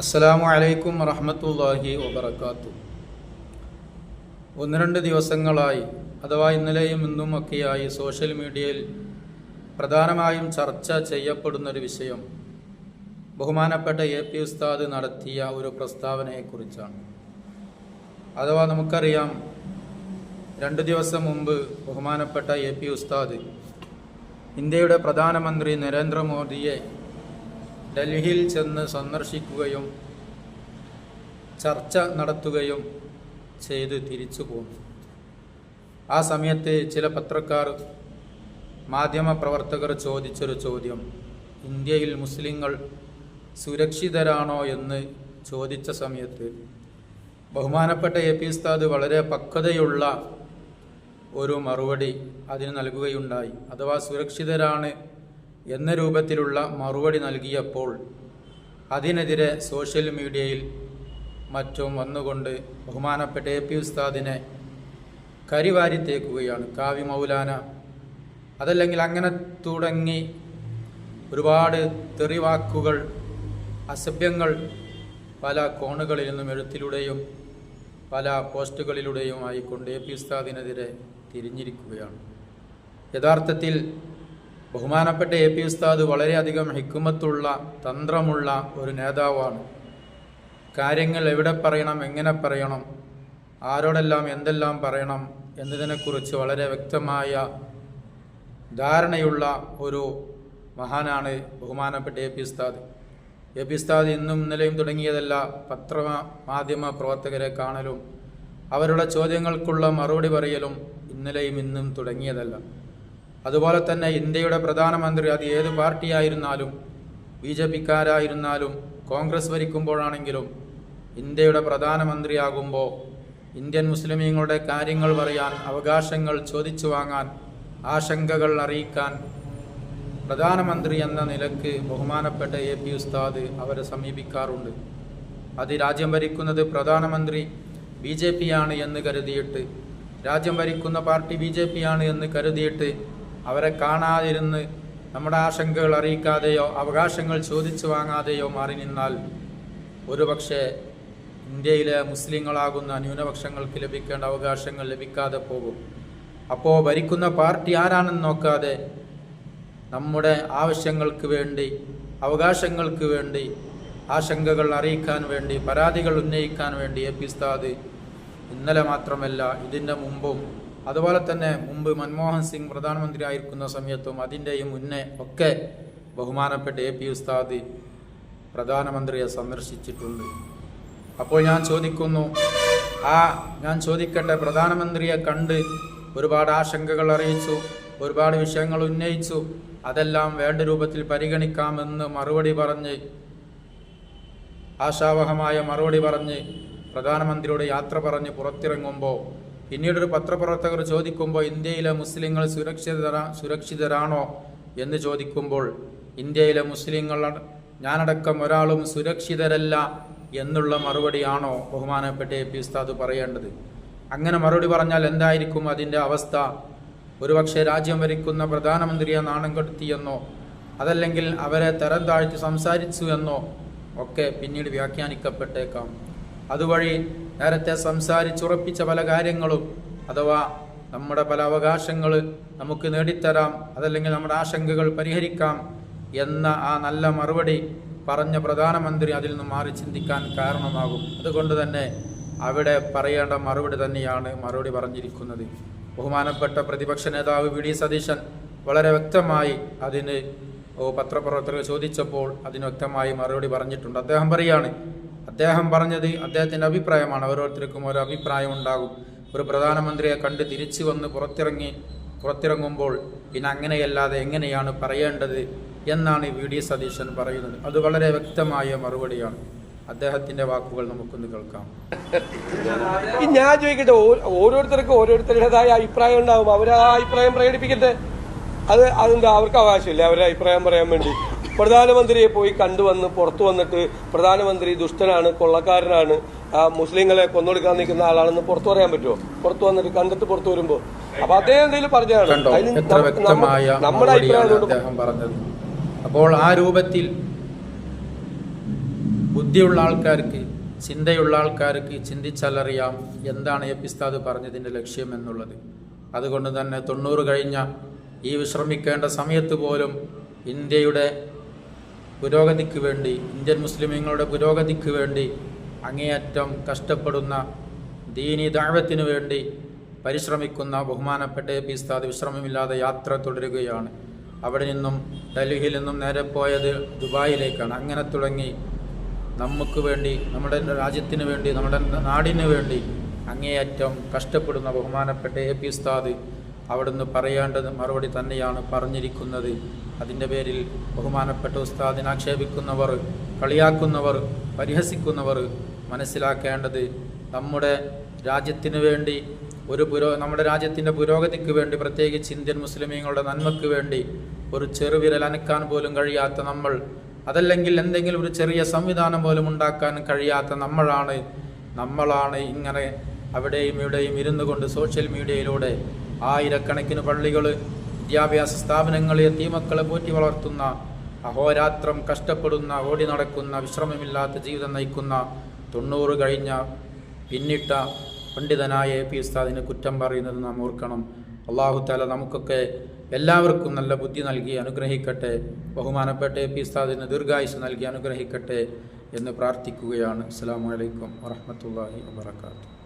അസ്സലാമു അലൈക്കും വറഹമത്തല്ലാഹി വബർക്കാത്തു ഒന്ന് രണ്ട് ദിവസങ്ങളായി അഥവാ ഇന്നലെയും ഇന്നും ഒക്കെയായി സോഷ്യൽ മീഡിയയിൽ പ്രധാനമായും ചർച്ച ചെയ്യപ്പെടുന്നൊരു വിഷയം ബഹുമാനപ്പെട്ട എ പി ഉസ്താദ് നടത്തിയ ഒരു പ്രസ്താവനയെക്കുറിച്ചാണ്. അഥവാ നമുക്കറിയാം രണ്ട് ദിവസം മുമ്പ് ബഹുമാനപ്പെട്ട എ പി ഉസ്താദ് ഇന്ത്യയുടെ പ്രധാനമന്ത്രി നരേന്ദ്രമോദിയെ ഡൽഹിയിൽ ചെന്ന് സന്ദർശിക്കുകയും ചർച്ച നടത്തുകയും ചെയ്ത് തിരിച്ചു പോന്നു. ആ സമയത്ത് ചില പത്രക്കാർ മാധ്യമപ്രവർത്തകർ ചോദിച്ചൊരു ചോദ്യം ഇന്ത്യയിൽ മുസ്ലിങ്ങൾ സുരക്ഷിതരാണോ? എന്ന് ചോദിച്ച സമയത്ത് ബഹുമാനപ്പെട്ട എ പി ഉസ്താദ് വളരെ പക്വതയുള്ള ഒരു മറുപടി അതിന് നൽകുകയുണ്ടായി. അഥവാ സുരക്ഷിതരാണ് എന്ന രൂപത്തിലുള്ള മറുപടി നൽകിയപ്പോൾ അതിനെതിരെ സോഷ്യൽ മീഡിയയിൽ മറ്റും വന്നുകൊണ്ട് ബഹുമാനപ്പെട്ട എ പി ഉസ്താദിനെ കരിവാരി തേക്കുകയാണ് കാവി മൗലാന. അതല്ലെങ്കിൽ അങ്ങനെ തുടങ്ങി ഒരുപാട് തെറിവാക്കുകൾ അസഭ്യങ്ങൾ പല കോണുകളിൽ നിന്നും എഴുത്തിലൂടെയും പല പോസ്റ്റുകളിലൂടെയും ആയിക്കൊണ്ട് എ പി ഉസ്താദിനെതിരെ തിരിഞ്ഞിരിക്കുകയാണ്. യഥാർത്ഥത്തിൽ ബഹുമാനപ്പെട്ട എ പി ഉസ്താദ് വളരെയധികം ഹിക്കുമത്തുള്ള തന്ത്രമുള്ള ഒരു നേതാവാണ്. കാര്യങ്ങൾ എവിടെ പറയണം എങ്ങനെ പറയണം ആരോടെല്ലാം എന്തെല്ലാം പറയണം എന്നതിനെക്കുറിച്ച് വളരെ വ്യക്തമായ ധാരണയുള്ള ഒരു മഹാനാണ് ബഹുമാനപ്പെട്ട A P Usthad. A P Usthad ഇന്നും ഇന്നലെയും തുടങ്ങിയതല്ല പത്ര മാധ്യമ പ്രവർത്തകരെ കാണലും അവരുടെ ചോദ്യങ്ങൾക്കുള്ള മറുപടി പറയലും ഇന്നലെയും ഇന്നും തുടങ്ങിയതല്ല. അതുപോലെ തന്നെ ഇന്ത്യയുടെ പ്രധാനമന്ത്രി അത് ഏത് പാർട്ടിയായിരുന്നാലും ബി ജെ പിക്കാരായിരുന്നാലും കോൺഗ്രസ് ഭരിക്കുമ്പോഴാണെങ്കിലും ഇന്ത്യയുടെ പ്രധാനമന്ത്രിയാകുമ്പോൾ ഇന്ത്യൻ മുസ്ലിമീങ്ങളുടെ കാര്യങ്ങൾ പറയാൻ അവകാശങ്ങൾ ചോദിച്ചു വാങ്ങാൻ ആശങ്കകൾ അറിയിക്കാൻ പ്രധാനമന്ത്രി എന്ന നിലയ്ക്ക് ബഹുമാനപ്പെട്ട എ പി ഉസ്താദ് അവരെ സമീപിക്കാറുണ്ട്. അത് രാജ്യം ഭരിക്കുന്നത് പ്രധാനമന്ത്രി ബി ജെ പി ആണ് എന്ന് കരുതിയിട്ട് രാജ്യം ഭരിക്കുന്ന പാർട്ടി ബി ജെ പി ആണ് എന്ന് കരുതിയിട്ട് അവരെ കാണാതിരുന്ന് നമ്മുടെ ആശങ്കകൾ അറിയിക്കാതെയോ അവകാശങ്ങൾ ചോദിച്ചു വാങ്ങാതെയോ മാറി നിന്നാൽ ഒരുപക്ഷെ ഇന്ത്യയിലെ മുസ്ലിങ്ങളാകുന്ന ന്യൂനപക്ഷങ്ങൾക്ക് ലഭിക്കേണ്ട അവകാശങ്ങൾ ലഭിക്കാതെ പോകും. അപ്പോൾ ഭരിക്കുന്ന പാർട്ടി ആരാണെന്ന് നോക്കാതെ നമ്മുടെ ആവശ്യങ്ങൾക്ക് വേണ്ടി അവകാശങ്ങൾക്ക് വേണ്ടി ആശങ്കകൾ അറിയിക്കാൻ വേണ്ടി പരാതികൾ ഉന്നയിക്കാൻ വേണ്ടി എ പി ഇന്നലെ മാത്രമല്ല ഇതിന്റെ മുമ്പും അതുപോലെ തന്നെ മുമ്പ് മൻമോഹൻ സിംഗ് പ്രധാനമന്ത്രി ആയിരിക്കുന്ന സമയത്തും അതിന്റെയും മുന്നേ ഒക്കെ ബഹുമാനപ്പെട്ട എ പി ഉസ്താദ് പ്രധാനമന്ത്രിയെ സന്ദർശിച്ചിട്ടുണ്ട്. അപ്പോൾ ഞാൻ ചോദിക്കുന്നു ആ ഞാൻ ചോദിക്കട്ടെ പ്രധാനമന്ത്രിയെ കണ്ട് ഒരുപാട് ആശങ്കകൾ അറിയിച്ചു ഒരുപാട് വിഷയങ്ങൾ ഉന്നയിച്ചു അതെല്ലാം വേണ്ട രൂപത്തിൽ പരിഗണിക്കാമെന്ന് മറുപടി പറഞ്ഞ് ആശാവഹമായ മറുപടി പറഞ്ഞ് പ്രധാനമന്ത്രിയുടെ യാത്ര പറഞ്ഞ് പുറത്തിറങ്ങുമ്പോൾ പിന്നീടൊരു പത്രപ്രവർത്തകർ ചോദിക്കുമ്പോൾ ഇന്ത്യയിലെ മുസ്ലിങ്ങൾ സുരക്ഷിതരാ സുരക്ഷിതരാണോ എന്ന് ചോദിക്കുമ്പോൾ ഇന്ത്യയിലെ മുസ്ലിങ്ങൾ ഞാനടക്കം ഒരാളും സുരക്ഷിതരല്ല എന്നുള്ള മറുപടിയാണോ ബഹുമാനപ്പെട്ട എ പി ഉസ്താദ് പറയേണ്ടത്? അങ്ങനെ മറുപടി പറഞ്ഞാൽ എന്തായിരിക്കും അതിന്റെ അവസ്ഥ? ഒരുപക്ഷെ രാജ്യം ഭരിക്കുന്ന പ്രധാനമന്ത്രിയെ നാണം കെടുത്തിയെന്നോ അതല്ലെങ്കിൽ അവരെ തരം താഴ്ത്തി സംസാരിച്ചു എന്നോ ഒക്കെ പിന്നീട് വ്യാഖ്യാനിക്കപ്പെട്ടേക്കാം. അതുവഴി നേരത്തെ സംസാരിച്ചുറപ്പിച്ച പല കാര്യങ്ങളും അഥവാ നമ്മുടെ പല അവകാശങ്ങൾ നമുക്ക് നേടിത്തരാം അതല്ലെങ്കിൽ നമ്മുടെ ആശങ്കകൾ പരിഹരിക്കാം എന്ന ആ നല്ല മറുപടി പറഞ്ഞ പ്രധാനമന്ത്രി അതിൽ നിന്ന് മാറി ചിന്തിക്കാൻ കാരണമാകും. അതുകൊണ്ട് തന്നെ അവിടെ പറയേണ്ട മറുപടി തന്നെയാണ് മറുപടി പറഞ്ഞിരിക്കുന്നത്. ബഹുമാനപ്പെട്ട പ്രതിപക്ഷ നേതാവ് വി. ഡി. സതീശൻ വളരെ വ്യക്തമായി അതിന് പത്രപ്രവർത്തകർ ചോദിച്ചപ്പോൾ അതിന് വ്യക്തമായി മറുപടി പറഞ്ഞിട്ടുണ്ട്. അദ്ദേഹം പറയാണ് അദ്ദേഹം പറഞ്ഞത് അദ്ദേഹത്തിന്റെ അഭിപ്രായമാണ്. ഓരോരുത്തർക്കും ഓരോ അഭിപ്രായം ഉണ്ടാകും. ഒരു പ്രധാനമന്ത്രിയെ കണ്ട് തിരിച്ചു വന്ന് പുറത്തിറങ്ങി പുറത്തിറങ്ങുമ്പോൾ പിന്നെ അങ്ങനെയല്ലാതെ എങ്ങനെയാണ് പറയേണ്ടത് എന്നാണ് വി ഡി സതീശൻ പറയുന്നത്. അത് വളരെ വ്യക്തമായ മറുപടിയാണ്. അദ്ദേഹത്തിന്റെ വാക്കുകൾ നമുക്കൊന്ന് കേൾക്കാം. ഞാൻ ചോദിക്കട്ടെ ഓരോരുത്തർക്കും ഓരോരുത്തരുടേതായ അഭിപ്രായം ഉണ്ടാവും അവർ ആ അഭിപ്രായം പ്രകടിപ്പിക്കട്ടെ അത് അതെന്താ? അവർക്ക് അവകാശമില്ല? അവരുടെ അഭിപ്രായം പറയാൻ വേണ്ടി. പ്രധാനമന്ത്രിയെ പോയി കണ്ടുവന്ന് പുറത്തു വന്നിട്ട് പ്രധാനമന്ത്രി ദുഷ്ടനാണ് കൊള്ളക്കാരനാണ്. ആ മുസ്ലിങ്ങളെ കൊന്നൊടുക്കാൻ നിൽക്കുന്ന ആളാണെന്ന് പുറത്തു പറയാൻ പറ്റുമോ? പുറത്തു വന്നിട്ട് കണ്ടിട്ട് പുറത്തു വരുമ്പോ? അപ്പൊ അദ്ദേഹം എന്തെങ്കിലും പറഞ്ഞതാണ്. നമ്മുടെ അഭിപ്രായം അദ്ദേഹം പറഞ്ഞത്. അപ്പോൾ ആ രൂപത്തിൽ ബുദ്ധിയുള്ള ആൾക്കാർക്ക് ചിന്തയുള്ള ആൾക്കാർക്ക് ചിന്തിച്ചാലറിയാം എന്താണ് എപ്പിസ്താദ് പറഞ്ഞതിന്റെ ലക്ഷ്യം എന്നുള്ളത്. അതുകൊണ്ട് തന്നെ തൊണ്ണൂറ് കഴിഞ്ഞ ഈ വിശ്രമിക്കേണ്ട സമയത്ത് പോലും ഇന്ത്യയുടെ പുരോഗതിക്ക് വേണ്ടി ഇന്ത്യൻ മുസ്ലിമീങ്ങളുടെ പുരോഗതിക്ക് വേണ്ടി അങ്ങേയറ്റം കഷ്ടപ്പെടുന്ന ദീനി ദാഴ്വത്തിനു വേണ്ടി പരിശ്രമിക്കുന്ന ബഹുമാനപ്പെട്ട എ പി ഉസ്താദ് വിശ്രമമില്ലാതെ യാത്ര തുടരുകയാണ്. അവിടെ നിന്നും ഡൽഹിയിൽ നിന്നും നേരെ പോയത് ദുബായിലേക്കാണ്. അങ്ങനെ തുടങ്ങി നമുക്ക് വേണ്ടി നമ്മുടെ രാജ്യത്തിന് വേണ്ടി നമ്മുടെ നാടിന് വേണ്ടി അങ്ങേയറ്റം കഷ്ടപ്പെടുന്ന ബഹുമാനപ്പെട്ട എ പി ഉസ്താദ് അവിടുന്ന് പറയേണ്ടത് മറുപടി തന്നെയാണ് പറഞ്ഞിരിക്കുന്നത്. അതിന്റെ പേരിൽ ബഹുമാനപ്പെട്ട ഉസ്താദിനെ ആക്ഷേപിക്കുന്നവർ കളിയാക്കുന്നവർ പരിഹസിക്കുന്നവർ മനസ്സിലാക്കേണ്ടത് നമ്മുടെ രാജ്യത്തിന് വേണ്ടി ഒരു പുരോ നമ്മുടെ രാജ്യത്തിന്റെ പുരോഗതിക്ക് വേണ്ടി പ്രത്യേകിച്ച് ഇന്ത്യൻ മുസ്ലിമീങ്ങളുടെ നന്മയ്ക്ക് വേണ്ടി ഒരു ചെറുവിരൽ അനക്കാൻ പോലും കഴിയാത്ത നമ്മൾ അതല്ലെങ്കിൽ എന്തെങ്കിലും ഒരു ചെറിയ സംവിധാനം പോലും ഉണ്ടാക്കാൻ കഴിയാത്ത നമ്മളാണ് നമ്മളാണ് ഇങ്ങനെ അവിടെയും ഇവിടെയും ഇരുന്നു കൊണ്ട് സോഷ്യൽ മീഡിയയിലൂടെ ആയിരക്കണക്കിന് പള്ളികൾ വിദ്യാഭ്യാസ സ്ഥാപനങ്ങൾ എത്തിമക്കളെ പോറ്റി വളർത്തുന്ന അഹോരാത്രം കഷ്ടപ്പെടുന്ന ഓടി നടക്കുന്ന വിശ്രമമില്ലാത്ത ജീവിതം നയിക്കുന്ന തൊണ്ണൂറ് കഴിഞ്ഞ പിന്നിട്ട പണ്ഡിതനായ എ പി. ഉസ്താദിനെ കുറ്റം പറയുന്നത് നാം ഓർക്കണം. അള്ളാഹു താല നമുക്കൊക്കെ എല്ലാവർക്കും നല്ല ബുദ്ധി നൽകി അനുഗ്രഹിക്കട്ടെ. ബഹുമാനപ്പെട്ട എ പി ഉസ്താദിന് ദീർഘായുസ് നൽകി അനുഗ്രഹിക്കട്ടെ എന്ന് പ്രാർത്ഥിക്കുകയാണ്. അസ്സാം വലൈക്കും വറഹമത്തല്ലാഹി വാത്തു